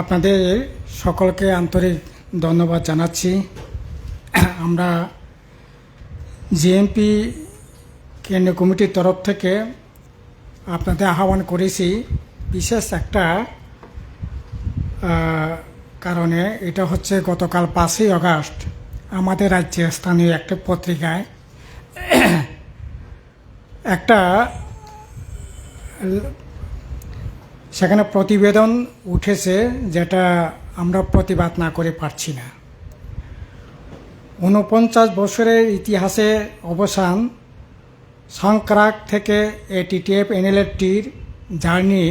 আপনাদের সকলকে আন্তরিক ধন্যবাদ জানাচ্ছি। আমরা জিএমপি কেন্দ্রীয় কমিটির তরফ থেকে আপনাদের আহ্বান করেছি, বিশেষ একটা কারণে এটা হচ্ছে গতকাল পাঁচই আগস্ট। আমাদের রাজ্যে স্থানীয় একটা পত্রিকায় একটা সেখানে প্রতিবেদন উঠেছে যেটা আমরা প্রতিবাদ না করে পারছি না। ঊনপঞ্চাশ বছরের ইতিহাসে অবসান সংক্রাক থেকে এটিটিএফ এনএলএফটির জার্নি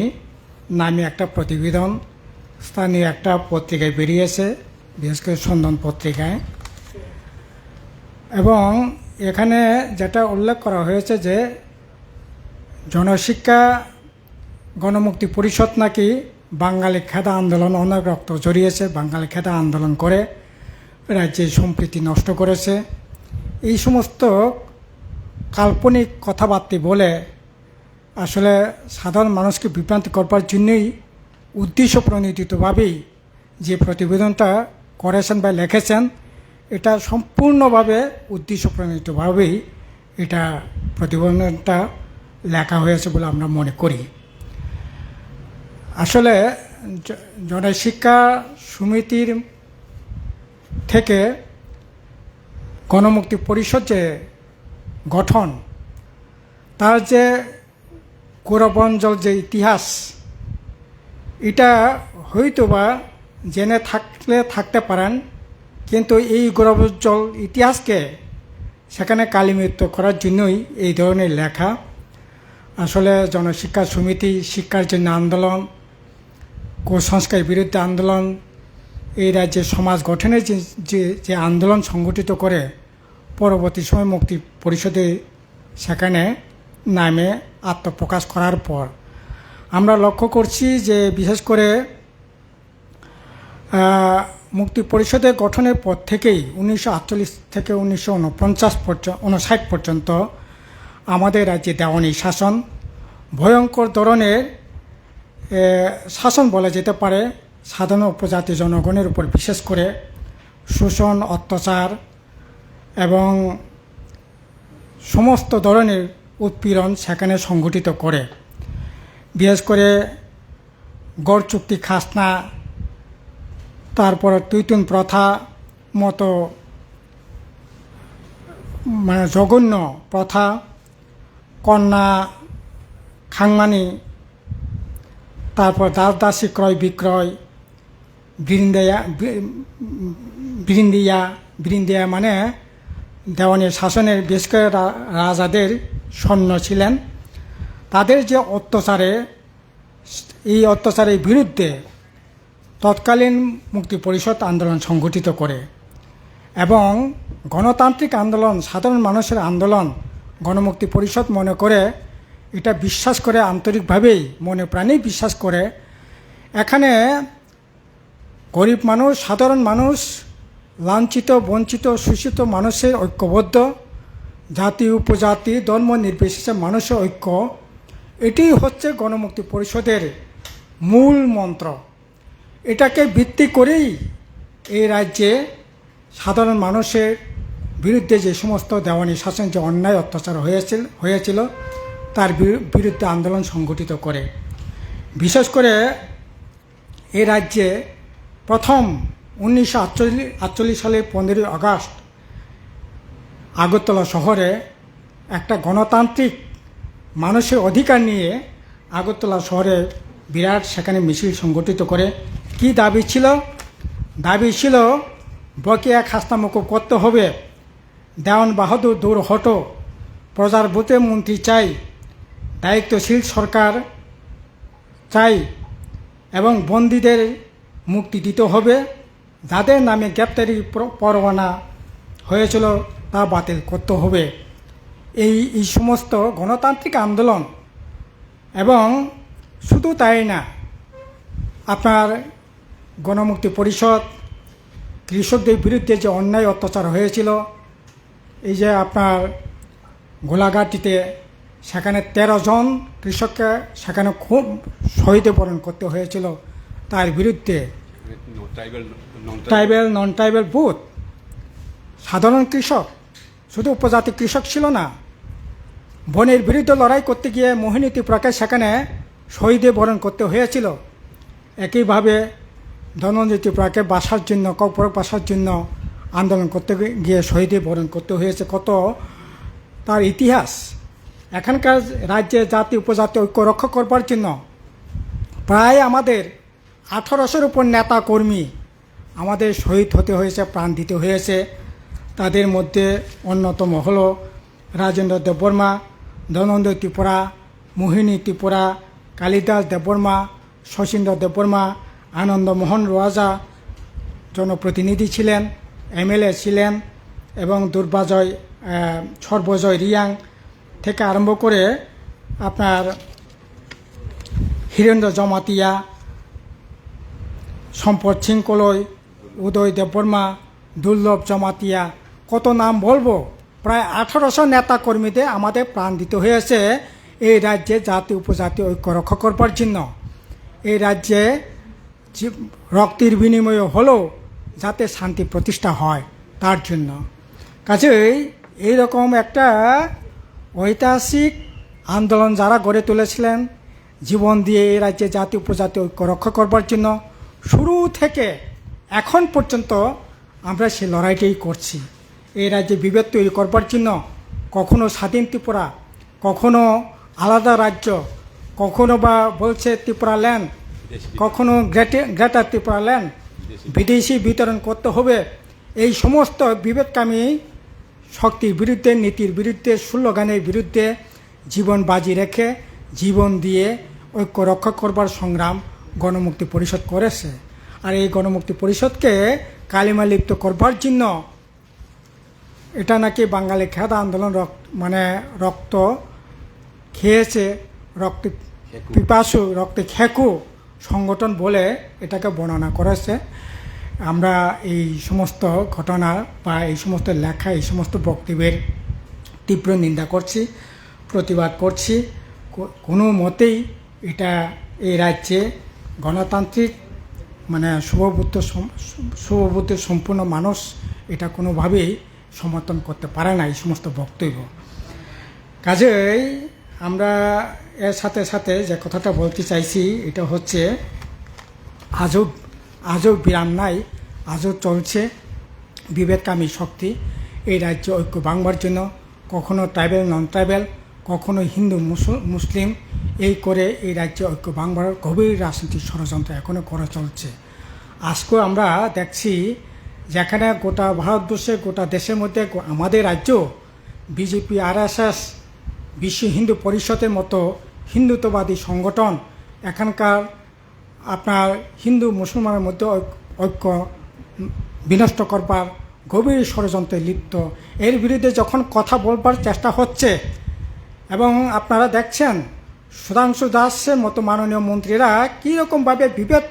নামে একটা প্রতিবেদন, স্থানীয় একটা পত্রিকায় বেরিয়েছে, বিশেষ করে সন্ধান পত্রিকায়। এবং এখানে যেটা উল্লেখ করা হয়েছে যে জনশিক্ষা গণমুক্তি পরিষদ নাকি বাঙালি খেদা আন্দোলন অনেক রক্ত জড়িয়েছে, বাঙালি খেদা আন্দোলন করে রাজ্যের সম্প্রীতি নষ্ট করেছে। এই সমস্ত কাল্পনিক কথাবার্তা বলে আসলে সাধারণ মানুষকে বিভ্রান্তি করবার জন্যই উদ্দেশ্য প্রণোদিতভাবেই যে প্রতিবেদনটা করেছেন বা লিখেছেন, এটা সম্পূর্ণভাবে উদ্দেশ্য প্রণোদিতভাবেই এটা প্রতিবেদনটা লেখা হয়েছে বলে আমরা মনে করি। আসলে জনশিক্ষা সমিতির থেকে গণমুক্তি পরিষদ যে গঠন, তার যে গৌরবঞ্জল যে ইতিহাস, এটা হয়তো বা জেনে থাকলে থাকতে পারেন, কিন্তু এই গৌরবোজ্জ্বল ইতিহাসকে সেখানে কালিমৃত্য করার জন্যই এই ধরনের লেখা। আসলে জনশিক্ষা সমিতি শিক্ষার জন্য আন্দোলন কুসংস্কারের বিরুদ্ধে আন্দোলন, এই রাজ্যে সমাজ গঠনের যে যে আন্দোলন সংগঠিত করে, পরবর্তী সময় মুক্তি পরিষদে সেখানে নামে আত্মপ্রকাশ করার পর, আমরা লক্ষ্য করছি যে বিশেষ করে মুক্তি পরিষদের গঠনের পর থেকেই উনিশশো আটচল্লিশ থেকে উনিশশো উনপঞ্চাশ পর্যন্ত উনষাট পর্যন্ত আমাদের রাজ্যে দেওয়ানি শাসন। ভয়ঙ্কর ধরনের শাসন বলা যেতে পারে সাধারণ উপজাতি জনগণের উপর, বিশেষ করে শোষণ, অত্যাচার এবং সমস্ত ধরনের উৎপীড়ন সেখানে সংগঠিত করে। বিশেষ করে গড় চুক্তি, খাসনা, তারপর তুইতুন প্রথা মতো মানে জঘন্য প্রথা, কন্যা খাংমানি তারপর দাস দাসী ক্রয় বিক্রয়, বৃন্দেয়া বৃন্দিয়া বৃন্দিয়া মানে দেওয়ানের শাসনের বেশ রাজাদের সৈন্য ছিলেন। তাদের যে অত্যাচারে, এই অত্যাচারের বিরুদ্ধে তৎকালীন মুক্তি পরিষদ আন্দোলন সংগঠিত করে এবং গণতান্ত্রিক আন্দোলন, সাধারণ মানুষের আন্দোলন গণমুক্তি পরিষদ মনে করে এটা বিশ্বাস করে আন্তরিকভাবেই মনে প্রাণেই বিশ্বাস করে। এখানে গরিব মানুষ, সাধারণ মানুষ, লাঞ্ছিত, বঞ্চিত, শোষিত মানুষের ঐক্যবদ্ধ। জাতি, উপজাতি, ধর্ম নির্বিশেষে মানুষের ঐক্য। এটি হচ্ছে গণমুক্তি পরিষদের মূল মন্ত্র। এটাকে ভিত্তি করেই এই রাজ্যে সাধারণ মানুষের বিরুদ্ধে যে সমস্ত দেওয়ানি শাসন, যে অন্যায়, অত্যাচার হয়েছিল হয়েছিল তার বিরু- বিরুদ্ধে আন্দোলন সংগঠিত করে। বিশেষ করে এ রাজ্যে প্রথম উনিশশো আটচল্লিশ সালের পনেরোই আগস্ট আগরতলা শহরে একটা গণতান্ত্রিক মানুষের অধিকার নিয়ে আগরতলা শহরে বিরাট সেখানে মিছিল সংগঠিত করে। কি দাবি ছিল? দাবি ছিল, বকেয়া খাস্তা মকুব করতে হবে। দেওয়ান বাহাদুর দূর হটো। প্রজার বুতে মন্ত্রী চাই। দায়িত্বশীল সরকার চাই এবং বন্দীদের মুক্তি দিতে হবে। যাদের নামে গ্রেপ্তারি পরোয়ানা হয়েছিল তা বাতিল করতে হবে। এই এই সমস্ত গণতান্ত্রিক আন্দোলন এবং শুধু তাই না, আপনার গণমুক্তি পরিষদ, কৃষকদের বিরুদ্ধে যে অন্যায় অত্যাচার হয়েছিল, এই যে আপনার গোলাঘাটিতে সেখানে তেরো জন কৃষককে সেখানে খুব শহীদে বরণ করতে হয়েছিল। তার বিরুদ্ধে ট্রাইবেল নন ট্রাইবেল বুথ সাধারণ কৃষক শুধু উপজাতি কৃষক ছিল না। বনের বিরুদ্ধে লড়াই করতে গিয়ে মোহিনী ত্রিপুরাকে সেখানে শহীদে বরণ করতে হয়েছিল। একইভাবে ধনঞ্জয় ত্রিপুরাকে বাসার জন্য কপর বাসার জন্য আন্দোলন করতে গিয়ে শহীদে বরণ করতে হয়েছে। কত তার ইতিহাস এখানকার রাজ্যে জাতি, উপজাতি, ঐক্য রক্ষা করবার জন্য প্রায় আমাদের আঠারোশোর উপর নেতা কর্মী আমাদের শহীদ হতে হয়েছে, প্রাণ দিতে হয়েছে। তাদের মধ্যে অন্যতম হল রাজেন্দ্র দেববর্মা ধনন্দ ত্রিপুরা, মোহিনী ত্রিপুরা, কালিদাস দেববর্মা শচীন্দ্র দেববর্মা, আনন্দমোহন রাজা জনপ্রতিনিধি ছিলেন এমএলএ ছিলেন এবং দুর্বাজয় সর্বজয় রিয়াং থেকে আরম্ভ করে আপনার হীরেন্দ্র জমাতিয়া, সম্পদ সিং কলই উদয় দেববর্মা, দুর্লভ জমাতিয়া, কত নাম বলব? প্রায় আঠারোশো নেতা কর্মীদের আমাদের প্রাণ দিতে হয়েছে এই রাজ্যে জাতি উপজাতি ঐক্য রক্ষা করবার জন্য। এই রাজ্যে রক্তের বিনিময়ে হলেও যাতে শান্তি প্রতিষ্ঠা হয়, তার জন্য। কাজেই এইরকম একটা ঐতিহাসিক আন্দোলন যারা গড়ে তুলেছিলেন জীবন দিয়ে এই রাজ্যে জাতি উপজাতি ঐক্য রক্ষা করবার জন্য শুরু থেকে এখন পর্যন্ত আমরা সেই লড়াইটাই করছি। এই রাজ্যে বিভেদ তৈরি করবার জন্য কখনো স্বাধীন ত্রিপুরা কখনো আলাদা রাজ্য কখনো বা বলছে ত্রিপুরা ল্যান্ড কখনো গ্রেটে গ্রেটার ত্রিপুরা ল্যান্ড বিদেশি বিতরণ করতে হবে। এই সমস্ত বিভেদকামী শক্তির বিরুদ্ধে নীতির বিরুদ্ধে স্লোগানের বিরুদ্ধে জীবন বাজি রেখে জীবন দিয়ে ঐক্য রক্ষা করবার সংগ্রাম গণমুক্তি পরিষদ করেছে। আর এই গণমুক্তি পরিষদকে কালিমা লিপ্ত করবার জন্য এটা নাকি বাঙালি খেদা আন্দোলন রক্ত মানে রক্ত খেয়েছে রক্ত পিপাসু রক্তে খেকু সংগঠন বলে এটাকে বর্ণনা করেছে। আমরা এই সমস্ত ঘটনা বা এই সমস্ত লেখা, এই সমস্ত বক্তব্যের তীব্র নিন্দা করছি, প্রতিবাদ করছি। কোনো মতেই এটা এই রাজ্যে গণতান্ত্রিক মানে শুভবুদ্ধ শুভবুদ্ধ সম্পূর্ণ মানুষ এটা কোনোভাবেই সমর্থন করতে পারে না এই সমস্ত বক্তব্য। কাজেই আমরা এর সাথে সাথে যে কথাটা বলতে চাইছি, এটা হচ্ছে আজও আজও বিরাম নাই, আজও চলছে বিবেককামী শক্তি। এই রাজ্য ঐক্য ভাঙবার জন্য কখনো ট্রাইবেল, নন ট্রাইবেল, কখনো হিন্দু, মুসল- মুসলিম, এই করে এই রাজ্য ঐক্য ভাঙবার গভীর রাজনৈতিক ষড়যন্ত্র এখনও করে চলছে। আজকেও আমরা দেখছি যেখানে গোটা ভারতবর্ষে, গোটা দেশের মধ্যে আমাদের রাজ্য, বিজেপি, আরএসএস, বিশ্ব হিন্দু পরিষদের মতো হিন্দুত্ববাদী সংগঠন, এখানকার আপনার হিন্দু মুসলমানের মধ্যে ঐক- ঐক্য বিনষ্ট করবার গভীর ষড়যন্ত্রে লিপ্ত। এর বিরুদ্ধে যখন কথা বলবার চেষ্টা হচ্ছে, এবং আপনারা দেখছেন, সুধাংশু দাসের মতো মাননীয় মন্ত্রীরা কীরকমভাবে বিভেদ,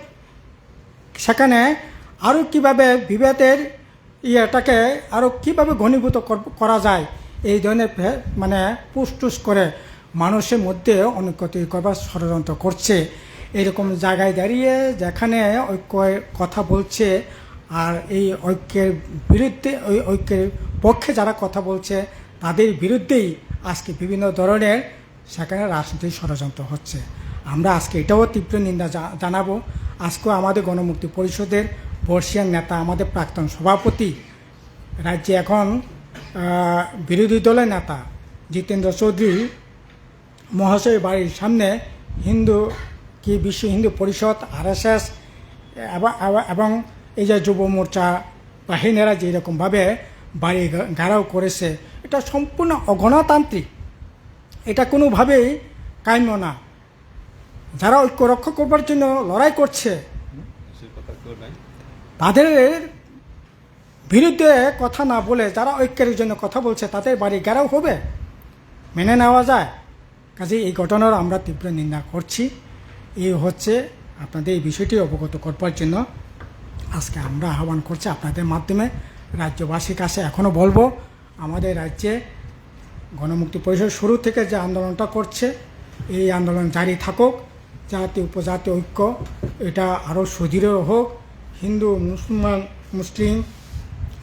সেখানে আরও কীভাবে বিভেদের ইয়েটাকে আরও কীভাবে ঘনীভূত কর- যায়, এই ধরনের মানে পুসটুস করে মানুষের মধ্যে অনৈক্য তৈরি করবার ষড়যন্ত্র করছে। এরকম জায়গায় দাঁড়িয়ে যেখানে ঐক্যের কথা বলছে আর এই ঐক্যের বিরুদ্ধে, ওই ঐক্যের পক্ষে যারা কথা বলছে, তাদের বিরুদ্ধেই আজকে বিভিন্ন ধরনের সেখানে রাজনৈতিক ষড়যন্ত্র হচ্ছে। আমরা আজকে এটাও তীব্র নিন্দা জানাব। আজকেও আমাদের গণমুক্তি পরিষদের বর্ষিয়ান নেতা, আমাদের প্রাক্তন সভাপতি, রাজ্যে এখন বিরোধী দলের নেতা, জিতেন্দ্র চৌধুরী মহাশয় বাড়ির সামনে হিন্দু কি বিশ্ব হিন্দু পরিষদ আরএসএস এবং এই যে যুব মোর্চা বাহিনীরা যেরকমভাবে বাড়ি ঘেরাও করেছে, এটা সম্পূর্ণ অগণতান্ত্রিক। এটা কোনোভাবেই কাম্য না। যারা ঐক্য রক্ষা করবার জন্য লড়াই করছে, তাদের বিরুদ্ধে কথা না বলে যারা ঐক্যের জন্য কথা বলছে, তাদের বাড়ি ঘেরাও হবে, মেনে নেওয়া যায়। কাজে এই ঘটনার আমরা তীব্র নিন্দা করছি। এই হচ্ছে আপনাদের এই বিষয়টি অবগত করবার জন্য আজকে আমরা আহ্বান করছি আপনাদের মাধ্যমে রাজ্যবাসীর কাছে। এখনও বলব, আমাদের রাজ্যে গণমুক্তি পরিষদ শুরু থেকে যে আন্দোলনটা করছে, এই আন্দোলন জারি থাকুক, জাতি, উপজাতি, ঐক্য, এটা আরও সুদৃঢ় হোক। হিন্দু, মুসলমান, মুসলিম,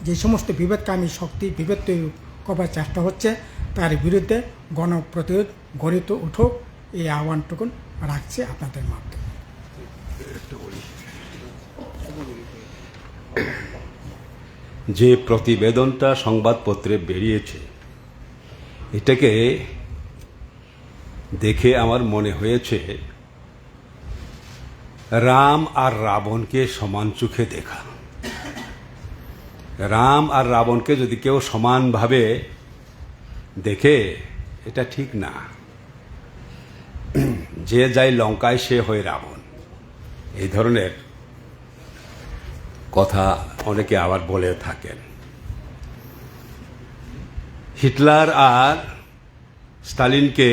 যে সমস্ত বিভেদকামী শক্তি, বিভেদ তৈরি করবার চেষ্টা হচ্ছে, তার বিরুদ্ধে গণপ্রতিরোধ গড়ে তো উঠুক। এই আহ্বানটুকু রাখছি আপনাদের মাধ্যমে। যে প্রতিবেদনটা সংবাদপত্রে বেরিয়েছে, এটাকে দেখে আমার মনে হয়েছে, রাম আর রাবণকে সমান চোখে দেখা। রাম আর রাবণকে যদি কেউ সমানভাবে দেখে, এটা ঠিক না। যে যায় লঙ্কায় সে হয় রাবণ। এই ধরনের কথা অনেকে আবার বলে থাকেন। হিটলার আর স্টালিনকে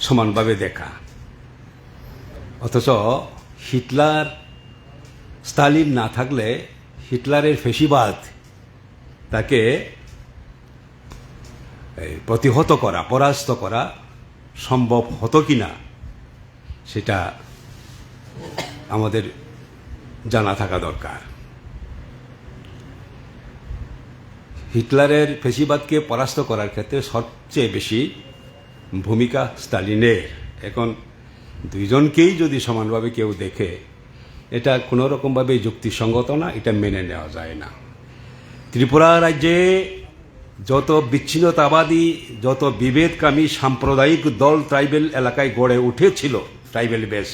সমানভাবে দেখা। অথচ হিটলার, স্টালিন না থাকলে হিটলারের ফেসিবাদ তাকে প্রতিহত করা, পরাস্ত করা সম্ভব হতো কি না সেটা আমাদের জানা থাকা দরকার। হিটলারের ফেসিবাদকে পরাস্ত করার ক্ষেত্রে সবচেয়ে বেশি ভূমিকা স্টালিনের। এখন দুইজনকেই যদি সমানভাবে কেউ দেখে, এটা কোনো রকমভাবে যুক্তিসঙ্গত না, এটা মেনে নেওয়া যায় না। ত্রিপুরা রাজ্যে যত বিচ্ছিন্নতাবাদী, যত বিভেদকামী সাম্প্রদায়িক দল ট্রাইবেল এলাকায় গড়ে উঠেছিল ট্রাইবেল বেস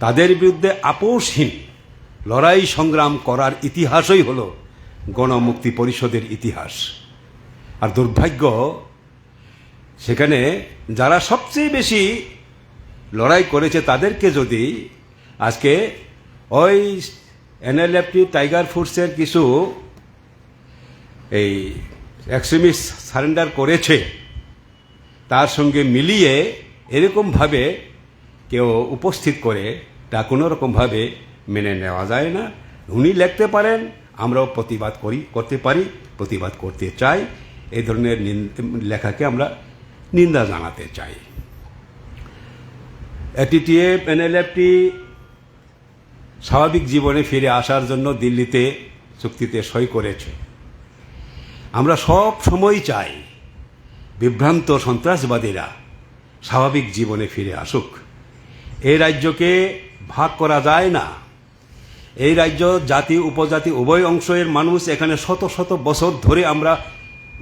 তাদের বিরুদ্ধে আপোষহীন লড়াই সংগ্রাম করার ইতিহাসই হল গণমুক্তি পরিষদের ইতিহাস। আর দুর্ভাগ্য, সেখানে যারা সবচেয়ে বেশি লড়াই করেছে তাদেরকে যদি আজকে ওই এনএলএফটি, টাইগার ফোর্সের কিছু এই এক্সট্রিমিস্ট সারেন্ডার করেছে, তার সঙ্গে মিলিয়ে এরকমভাবে কেউ উপস্থিত করে তা কোনো রকমভাবে মেনে নেওয়া যায় না। উনি লিখতে পারেন, আমরাও প্রতিবাদ করি, করতে পারি, প্রতিবাদ করতে চাই। এই ধরনের লেখাকে আমরা নিন্দা জানাতে চাই। এটিটিএফ, এনএলএফটি স্বাভাবিক জীবনে ফিরে আসার জন্য দিল্লিতে চুক্তিতে সই করেছে। আমরা সব সময় চাই বিভ্রান্ত সন্ত্রাসবাদীরা স্বাভাবিক জীবনে ফিরে আসুক। এই রাজ্যকে ভাগ করা যায় না। এই রাজ্য জাতি, উপজাতি, উভয় অংশের মানুষ এখানে শত শত বছর ধরে আমরা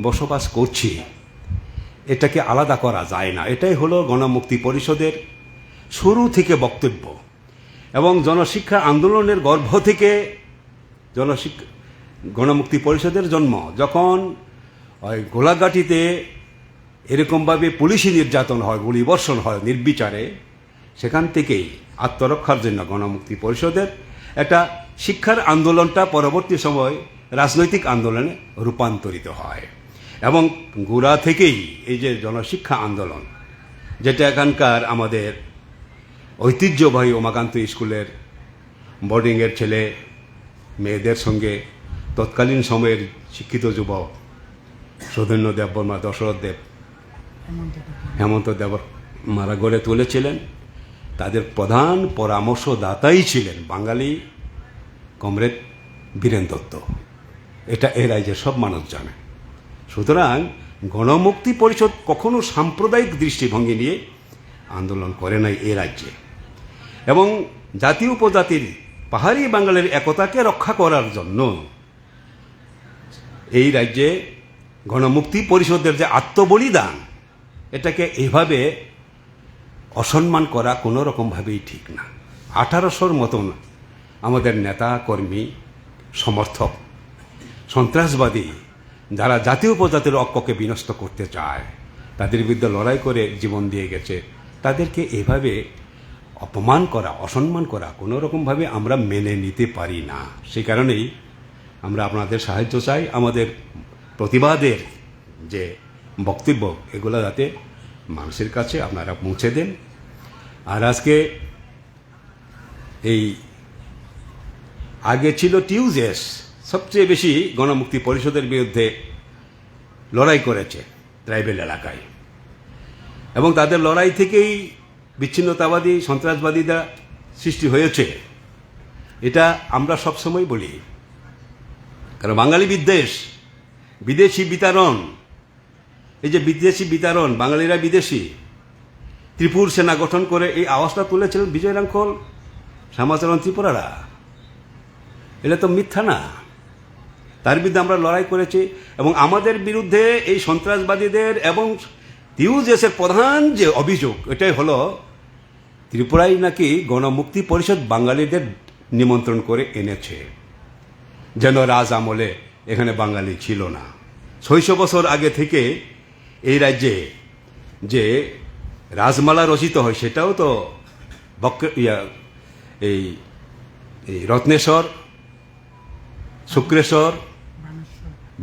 বসবাস করছি। এটাকে আলাদা করা যায় না। এটাই হলো গণমুক্তি পরিষদের শুরু থেকে বক্তব্য। এবং জনশিক্ষা আন্দোলনের গর্ভ থেকে জনশিক্ষা গণমুক্তি পরিষদের জন্ম, যখন ওই গোলাঘাটিতে এরকমভাবে পুলিশি নির্যাতন হয়, গুলিবর্ষণ হয় নির্বিচারে, সেখান থেকেই আত্মরক্ষার জন্য গণমুক্তি পরিষদের একটা শিক্ষার আন্দোলনটা পরবর্তী সময় রাজনৈতিক আন্দোলনে রূপান্তরিত হয়। এবং গোড়া থেকেই এই যে জনশিক্ষা আন্দোলন, যেটা এখানকার আমাদের ঐতিহ্যবাহী উমাকান্ত স্কুলের বোর্ডিংয়ের ছেলে, মেয়েদের সঙ্গে তৎকালীন সময়ের শিক্ষিত যুবক সৌধন্য দেববর্মা দশরথ দেব হেমন্ত দেব। মারা গড়ে তুলেছিলেন। তাদের প্রধান পরামর্শদাতাই ছিলেন বাঙালি কমরেড বীরেন দত্ত। এটা এ রাজ্যের সব মানুষ জানে। সুতরাং গণমুক্তি পরিষদ কখনো সাম্প্রদায়িক দৃষ্টিভঙ্গি নিয়ে আন্দোলন করে নাই এ রাজ্যে। এবং জাতি উপজাতির পাহাড়ি বাঙালির একতাকে রক্ষা করার জন্য এই রাজ্যে গণমুক্তি পরিষদের যে আত্মবলিদান, এটাকে এভাবে অসম্মান করা কোনো রকমভাবেই ঠিক না। আঠারোশোর মতন আমাদের নেতা, কর্মী, সমর্থক, সন্ত্রাসবাদী যারা জাতীয় উপজাতির ঐক্যকে বিনষ্ট করতে চায়, তাদের বিরুদ্ধে লড়াই করে জীবন দিয়ে গেছে, তাদেরকে এভাবে অপমান করা, অসম্মান করা কোনো রকমভাবে আমরা মেনে নিতে পারি না। সেই কারণেই আমরা আপনাদের সাহায্য চাই। আমাদের প্রতিবাদের যে বক্তব্য, এগুলো যাতে মানুষের কাছে আপনারা পৌঁছে দেন। আর আজকে এই আগে ছিল টিউজেস, সবচেয়ে বেশি গণমুক্তি পরিষদের বিরুদ্ধে লড়াই করেছে ট্রাইবেল এলাকায়। এবং তাদের লড়াই থেকেই বিচ্ছিন্নতাবাদী, সন্ত্রাসবাদীরা সৃষ্টি হয়েছে। এটা আমরা সবসময় বলি। কারণ বাঙালি বিদ্বেষ? বিদেশি বিতরণ এই যে বিদেশি বিতরণ বাঙালিরা বিদেশি। ত্রিপুর সেনা গঠন করে এই আওয়াজটা তুলেছিলেন বিজয় রাঙ্কল শ্যামাচরণ ত্রিপুরারা। এটা তো মিথ্যা না। তার বিরুদ্ধে আমরা লড়াই করেছি এবং আমাদের বিরুদ্ধে এই সন্ত্রাসবাদীদের এবং তিউজেসের প্রধান যে অভিযোগ, এটাই হলো ত্রিপুরাই নাকি গণমুক্তি পরিষদ বাঙালিদের নিমন্ত্রণ করে এনেছে। যেন রাজ আমলে এখানে বাঙালি ছিল না। ছয়শো বছর আগে থেকে এই রাজ্যে যে রাজমালা রচিত হয়, সেটাও তো বক্র ইয়া, এই রত্নেশ্বর, শুক্রেশ্বর,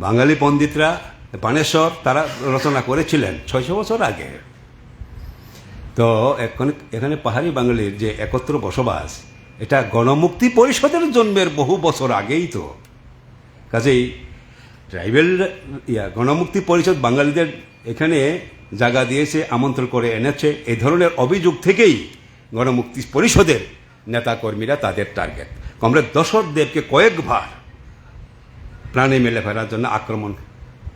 বাঙালি পণ্ডিতরা বানেশ্বর তারা রচনা করেছিলেন ছয়শো বছর আগে। তো এখন এখানে পাহাড়ি বাঙালির যে একত্র বসবাস, এটা গণমুক্তি পরিষদের জন্মের বহু বছর আগেই তো। কাজেই ট্রাইবেল, ইয়া, গণমুক্তি পরিষদ বাঙালিদের এখানে জায়গা দিয়েছে, আমন্ত্রণ করে এনেছে। এই ধরনের অভিযোগ থেকেই গণমুক্তি পরিষদের নেতাকর্মীরা তাদের টার্গেট। কমরেড দশরথ দেবকে কয়েকবার প্রাণে মেলে ফেলার জন্য আক্রমণ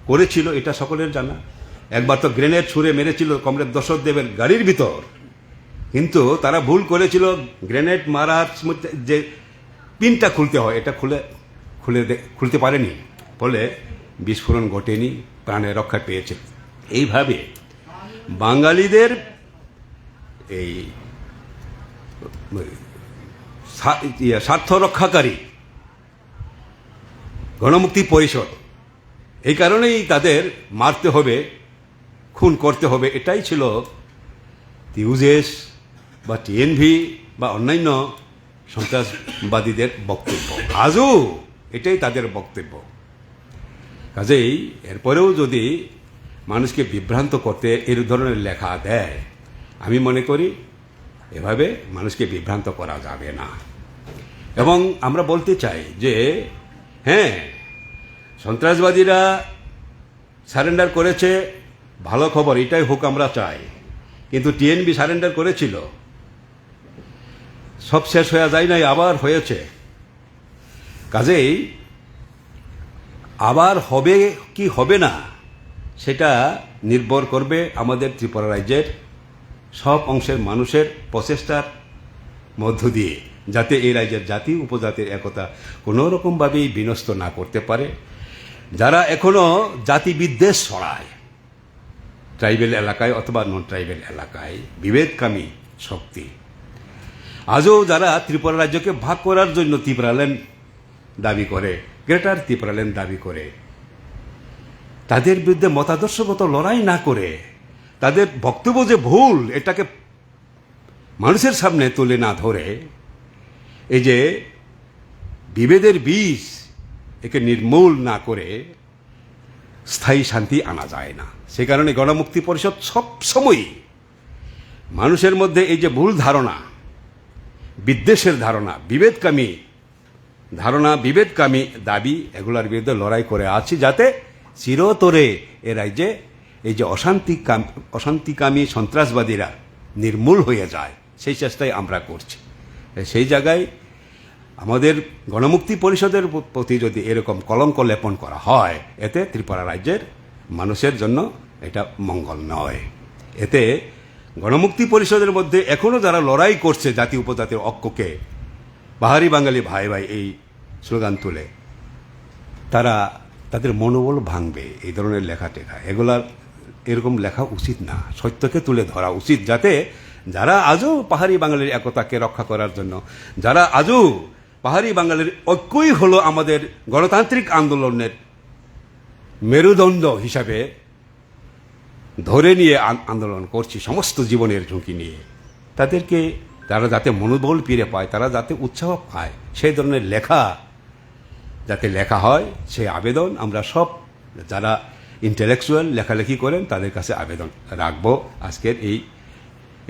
করেছিল, এটা সকলের জানা। একবার তো গ্রেনেড ছুঁড়ে মেরেছিল কমরেড দশরথ দেবের গাড়ির ভিতর। কিন্তু তারা ভুল করেছিল, গ্রেনেড মারার যে পিনটা খুলতে হয়, এটা খুলে খুলে খুলতে পারেনি। ফলে বিস্ফোরণ ঘটেনি প্রাণে রক্ষা পেয়েছে। এইভাবে বাঙালিদের এই ইয়ে, স্বার্থ রক্ষাকারী গণমুক্তি পরিষদ এই কারণেই তাদের মারতে হবে খুন করতে হবে। এটাই ছিল তিউজেস বা টিএনভি বা অন্যান্য সন্ত্রাসবাদীদের বক্তব্য। আজও এটাই তাদের বক্তব্য। কাজেই এরপরেও যদি মানুষকে বিভ্রান্ত করতে এর ধরনের লেখা দেয়, আমি মনে করি এভাবে মানুষকে বিভ্রান্ত করা যাবে না। এবং আমরা বলতে চাই যে হ্যাঁ সন্ত্রাসবাদীরা সারেন্ডার করেছে, ভালো খবর, এটাই হোক আমরা চাই। কিন্তু টিএনবি সারেন্ডার করেছিল। সব শেষ হয়ে যায় নাই, আবার হয়েছে। কাজেই আবার হবে কি হবে না, সেটা নির্ভর করবে আমাদের ত্রিপুরা রাজ্যের সব অংশের মানুষের প্রচেষ্টার মধ্য দিয়ে, যাতে এই রাজ্যের জাতি উপজাতির একতা কোনো রকমভাবেই বিনষ্ট না করতে পারে। যারা এখনও জাতি বিদ্বেষ ছড়ায়, ট্রাইবেল এলাকায় অথবা নন ট্রাইবেল এলাকায়, বিভেদকামী শক্তি। আজও যারা ত্রিপুরা রাজ্যকে ভাগ করার জন্য ত্রিপুরাল্যান্ড দাবি করে, গ্রেটার ত্রিপুরাল্যান্ড দাবি করে। তাদের বিরুদ্ধে মতাদর্শগত লড়াই না করে, তাদের বক্তব্য যে ভুল, এটাকে মানুষের সামনে তুলে না ধরে, এই যে বিভেদের বীজ, একে নির্মূল না করে স্থায়ী শান্তি আনা যায় না। সে কারণে গণমুক্তি পরিষদ সবসময়ই মানুষের মধ্যে এই যে ভুল ধারণা, বিদ্বেষের ধারণা, বিভেদকামী ধারণা বিভেদকামী দাবি এগুলোর বিরুদ্ধে লড়াই করে আছি যাতে চিরতরে এ রাজ্যে এই যে অশান্তি অশান্তিকামী সন্ত্রাসবাদীরা নির্মূল হয়ে যায়, সেই চেষ্টাই আমরা করছি। সেই জায়গায় আমাদের গণমুক্তি পরিষদের প্রতি যদি এরকম কলঙ্ক লেপন করা হয়, এতে ত্রিপুরা রাজ্যের মানুষের জন্য এটা মঙ্গল নয়। এতে গণমুক্তি পরিষদের মধ্যে এখনও যারা লড়াই করছে জাতি উপজাতির ঐক্যকে বাহারি বাঙালি ভাই ভাই এই স্লোগান তুলে। তারা তাদের মনোবল ভাঙবে, এই ধরনের লেখা টেখা। এগুলার এরকম লেখা উচিত না। সত্যকে তুলে ধরা উচিত যাতে যারা আজও পাহাড়ি বাঙালির একতাকে রক্ষা করার জন্য, যারা আজও পাহাড়ি বাঙালির ঐক্যই হলো আমাদের গণতান্ত্রিক আন্দোলনের মেরুদণ্ড হিসাবে ধরে নিয়ে আন্দোলন করছি সমস্ত জীবনের ঝুঁকি নিয়ে। তাদেরকে তারা যাতে মনোবল ফিরে পায়, তারা যাতে উৎসাহ পায়, সেই ধরনের লেখা যাতে লেখা হয় সেই আবেদন আমরা সব যারা ইন্টেলেকচুয়াল লেখালেখি করেন তাদের কাছে আবেদন রাখব আজকের এই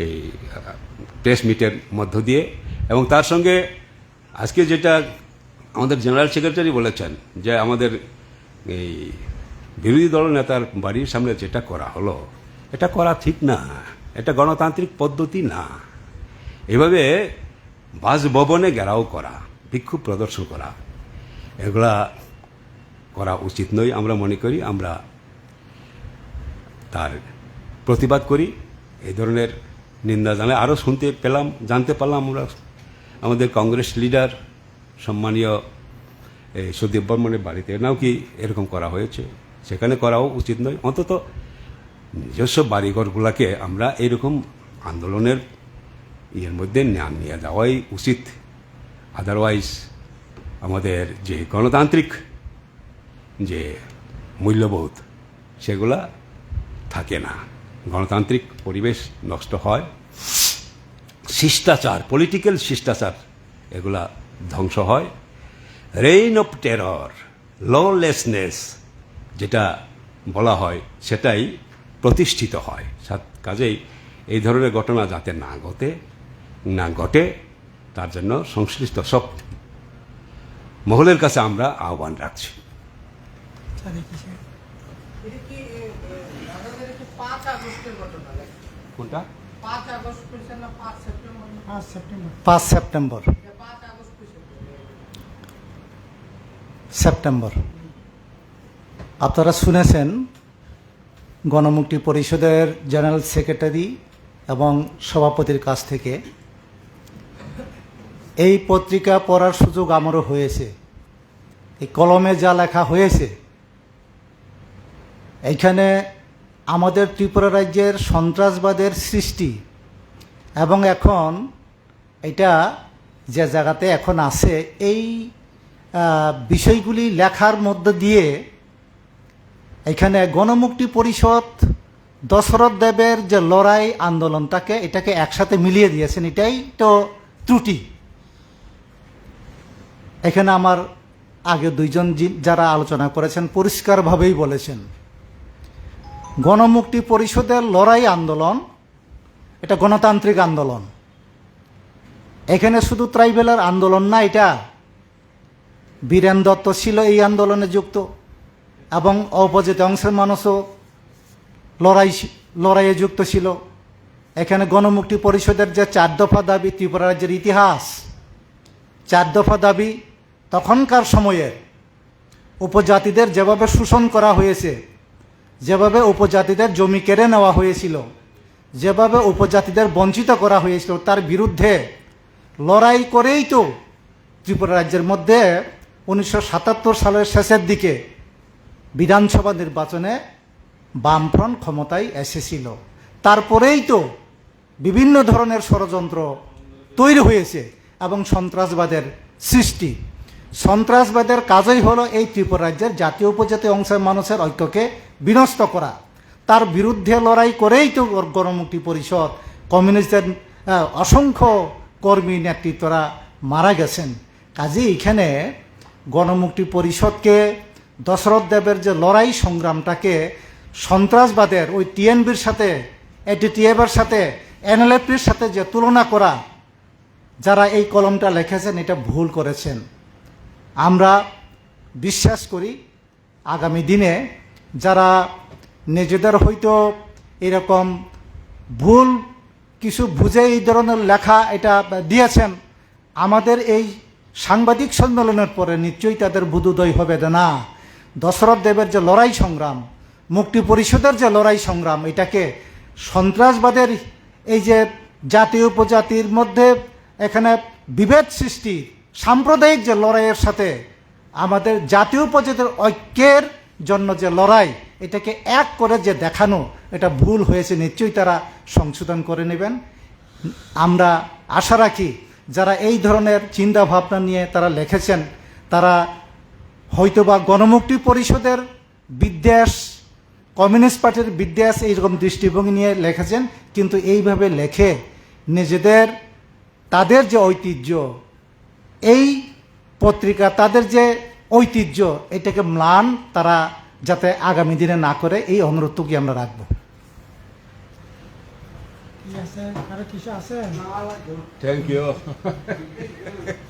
এই প্রেস মিটের মধ্য দিয়ে। এবং তার সঙ্গে আজকে যেটা আমাদের জেনারেল সেক্রেটারি বলেছেন যে আমাদের এই বিরোধী দল নেতার বাড়ির সামনে যেটা করা হলো, এটা করা ঠিক না, এটা গণতান্ত্রিক পদ্ধতি না। এভাবে বাসভবনে ঘেরাও করা, বিক্ষোভ প্রদর্শন করা এগুলা করা উচিত নয় আমরা মনে করি, আমরা তার প্রতিবাদ করি। এই ধরনের নিন্দা জানাই আরও শুনতে পেলাম, জানতে পারলাম আমরা। আমাদের কংগ্রেস লিডার সম্মানীয় এই সুদীপ বর্মনের বাড়িতে নাও কি এরকম করা হয়েছে? সেখানে করাও উচিত নয়। অন্তত নিজস্ব বাড়িঘরগুলোকে আমরা এরকম আন্দোলনের ইয়ের মধ্যে নিয়ে যাওয়াই উচিত। আদারওয়াইজ আমাদের যে গণতান্ত্রিক যে মূল্যবোধ, সেগুলা থাকে না। গণতান্ত্রিক পরিবেশ নষ্ট হয়। শিষ্টাচার পলিটিক্যাল শিষ্টাচার, এগুলা ধ্বংস হয়। রেইন অফ টেরর ললেসনেস যেটা বলা হয়, সেটাই প্রতিষ্ঠিত হয়। কাজেই এই ধরনের ঘটনা যাতে না ঘটে না ঘটে, তার জন্য সংশ্লিষ্ট সব মহলের কাছে আমরা আহ্বান রাখছি। পাঁচ? কোনটা? সেপ্টেম্বর? সেপ্টেম্বর। আপনারা শুনেছেন গণমুক্তি পরিষদের জেনারেল সেক্রেটারি এবং সভাপতির কাছ থেকে এই পত্রিকা পড়ার সুযোগ আমারও হয়েছে। এই কলমে যা লেখা হয়েছে। এইখানে আমাদের ত্রিপুরা রাজ্যের সন্ত্রাসবাদের সৃষ্টি এবং এখন এটা যে জায়গাতে এখন আছে, এই বিষয়গুলি লেখার মধ্য দিয়ে এখানে গণমুক্তি পরিষদ দশরথ দেবের যে লড়াই আন্দোলনটাকে এটাকে একসাথে মিলিয়ে দিয়েছেন, এটাই তো ত্রুটি। এখানে আমার আগে দুইজন যারা আলোচনা করেছেন পরিষ্কারভাবেই বলেছেন। গণমুক্তি পরিষদের লড়াই আন্দোলন, এটা গণতান্ত্রিক আন্দোলন। এখানে শুধু ট্রাইবেলের আন্দোলন না, এটা বীরেন দত্ত ছিল এই আন্দোলনে যুক্ত এবং অপোজিট অংশের মানুষও লড়াই লড়াইয়ে যুক্ত ছিল। এখানে গণমুক্তি পরিষদের যে চার দফা দাবি, ত্রিপুরা রাজ্যের ইতিহাস চার দফা দাবি তখনকার সময়ে উপজাতিদের যেভাবে শোষণ করা হয়েছে, যেভাবে উপজাতিদের জমি কেড়ে নেওয়া হয়েছিল, যেভাবে উপজাতিদের বঞ্চিত করা হয়েছিল, তার বিরুদ্ধে লড়াই করেই তো ত্রিপুরা রাজ্যের মধ্যে উনিশশো সাতাত্তর সালের শেষের দিকে বিধানসভা নির্বাচনে বামফ্রন্ট ক্ষমতায় এসেছিল। তারপরেই তো বিভিন্ন ধরনের ষড়যন্ত্র তৈরি হয়েছে। এবং সন্ত্রাসবাদের সৃষ্টি। সন্ত্রাসবাদের কাজই হলো এই ত্রিপুরা রাজ্যের জাতীয় উপজাতি অংশের মানুষের ঐক্যকে বিনষ্ট করা। তার বিরুদ্ধে লড়াই করেই তো গণমুক্তি পরিষদ, কমিউনিস্টের অসংখ্য কর্মী নেতৃত্বরা মারা গেছেন। কাজে এখানে গণমুক্তি পরিষদকে দশরথ দেবের যে লড়াই সংগ্রামটাকে সন্ত্রাসবাদের ওই টিএনবির সাথে এটিটিএফের সাথে এনএলএফির সাথে যে তুলনা করা যারা এই কলমটা লিখেছেন, এটা ভুল করেছেন। আমরা বিশ্বাস করি, আগামী দিনে যারা নিজেদের হয়তো এরকম ভুল, কিছু বুঝে এই ধরনের লেখা এটা দিয়েছেন, আমাদের এই সাংবাদিক সম্মেলনের পরে নিশ্চয়ই তাদের বুধোদয় হবে না, দশরথ দেবের যে লড়াই সংগ্রাম, মুক্তি পরিষদের যে লড়াই সংগ্রাম, এটাকে সন্ত্রাসবাদের এই যে জাতীয় উপজাতির মধ্যে এখানে বিভেদ সৃষ্টি, সাম্প্রদায়িক যে লড়াইয়ের সাথে আমাদের জাতীয় উপজাতির ঐক্যের জন্য যে লড়াই, এটাকে এক করে যে দেখানো, এটা ভুল হয়েছে, নিশ্চয়ই তারা সংশোধন করে নেবেন। আমরা আশা রাখি যারা এই ধরনের চিন্তা ভাবনা নিয়ে তারা লিখেছেন, তারা হয়তোবা গণমুক্তি পরিষদের বিদ্বেষ, কমিউনিস্ট পার্টির বিদ্বেষ এইরকম দৃষ্টিভঙ্গি নিয়ে লিখেছেন, কিন্তু এইভাবে লেখে নিজেদের তাদের যে ঐতিহ্য এই পত্রিকা তাদের যে ঐতিহ্য এটাকে ম্লান তারা যাতে আগামী দিনে না করে এই অনুরোধটুকুই আমরা রাখব। থ্যাংক আছে?